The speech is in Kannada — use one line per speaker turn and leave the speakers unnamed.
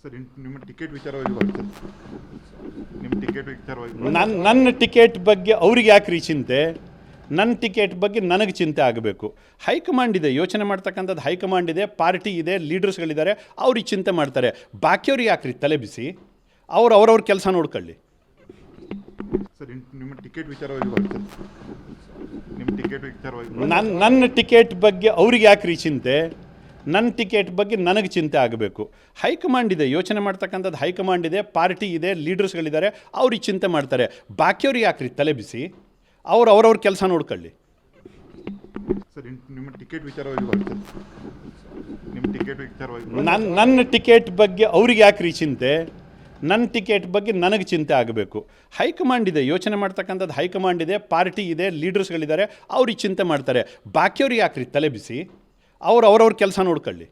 ಸರ್ ನಿಮ್ಮ ಟಿಕೆಟ್ ವಿಚಾರವಾಗಿ ನಿಮ್ಮ ಟಿಕೆಟ್ ವಿಚಾರವಾಗಿ
ನನ್ನ ನನ್ನ ಟಿಕೆಟ್ ಬಗ್ಗೆ ಅವ್ರಿಗೆ ಯಾಕೆ ರೀ ಚಿಂತೆ? ನನ್ನ ಟಿಕೆಟ್ ಬಗ್ಗೆ ನನಗೆ ಚಿಂತೆ ಆಗಬೇಕು. ಹೈಕಮಾಂಡ್ ಇದೆ ಯೋಚನೆ ಮಾಡ್ತಕ್ಕಂಥದ್ದು ಹೈಕಮಾಂಡ್ ಇದೆ ಪಾರ್ಟಿ ಇದೆ ಲೀಡರ್ಸ್ಗಳಿದ್ದಾರೆ ಅವ್ರಿಗೆ ಚಿಂತೆ ಮಾಡ್ತಾರೆ. ಬಾಕಿಯವ್ರಿಗೆ ಯಾಕ್ರಿ ರೀ ತಲೆ ಬಿಸಿ? ಅವ್ರು ಅವ್ರವ್ರ ಕೆಲಸ ನೋಡ್ಕೊಳ್ಳಿ.
ಸರ್ ನಿಮ್ಮ ಟಿಕೆಟ್ ವಿಚಾರವಾಗಿ ನಿಮ್ಮ ಟಿಕೆಟ್ ವಿಚಾರವಾಗಿ
ನನ್ನ ನನ್ನ ಟಿಕೆಟ್ ಬಗ್ಗೆ ಅವ್ರಿಗೆ ಯಾಕೆ ರೀ ಚಿಂತೆ? ನನ್ನ ಟಿಕೆಟ್ ಬಗ್ಗೆ ನನಗೆ ಚಿಂತೆ ಆಗಬೇಕು. ಹೈಕಮಾಂಡ್ ಇದೆ ಯೋಚನೆ ಮಾಡ್ತಕ್ಕಂಥದ್ದು ಹೈಕಮಾಂಡ್ ಇದೆ ಪಾರ್ಟಿ ಇದೆ ಲೀಡರ್ಸ್ಗಳಿದ್ದಾರೆ ಅವ್ರಿಗೆ ಚಿಂತೆ ಮಾಡ್ತಾರೆ. ಬಾಕಿಯವ್ರಿಗೆ ಯಾಕೆ ರೀ ತಲೆ ಬಿಸಿ? ಅವ್ರು ಅವ್ರವ್ರ ಕೆಲಸ ನೋಡ್ಕೊಳ್ಳಿ.
ಸರ್ ನಿಮ್ಮ ಟಿಕೆಟ್ ವಿಚಾರವಾಗಿ ಬರ್ತಾರೆ ನಿಮ್ಮ ಟಿಕೆಟ್ ವಿಚಾರವಾಗಿ
ನನ್ನ ನನ್ನ ಟಿಕೆಟ್ ಬಗ್ಗೆ ಅವ್ರಿಗೆ ಯಾಕ್ರಿ ರೀ ಚಿಂತೆ? ನನ್ನ ಟಿಕೆಟ್ ಬಗ್ಗೆ ನನಗೆ ಚಿಂತೆ ಆಗಬೇಕು. ಹೈಕಮಾಂಡ್ ಇದೆ ಯೋಚನೆ ಮಾಡ್ತಕ್ಕಂಥದ್ದು ಹೈಕಮಾಂಡ್ ಇದೆ ಪಾರ್ಟಿ ಇದೆ ಲೀಡರ್ಸ್ಗಳಿದ್ದಾರೆ ಅವ್ರಿಗೆ ಚಿಂತೆ ಮಾಡ್ತಾರೆ. ಬಾಕಿಯವ್ರಿಗೆ ಯಾಕ್ರಿ ರೀ ತಲೆ ಬಿಸಿ? ಅವ್ರು ಅವ್ರವ್ರ ಕೆಲಸ ನೋಡ್ಕೊಳ್ಳಿ.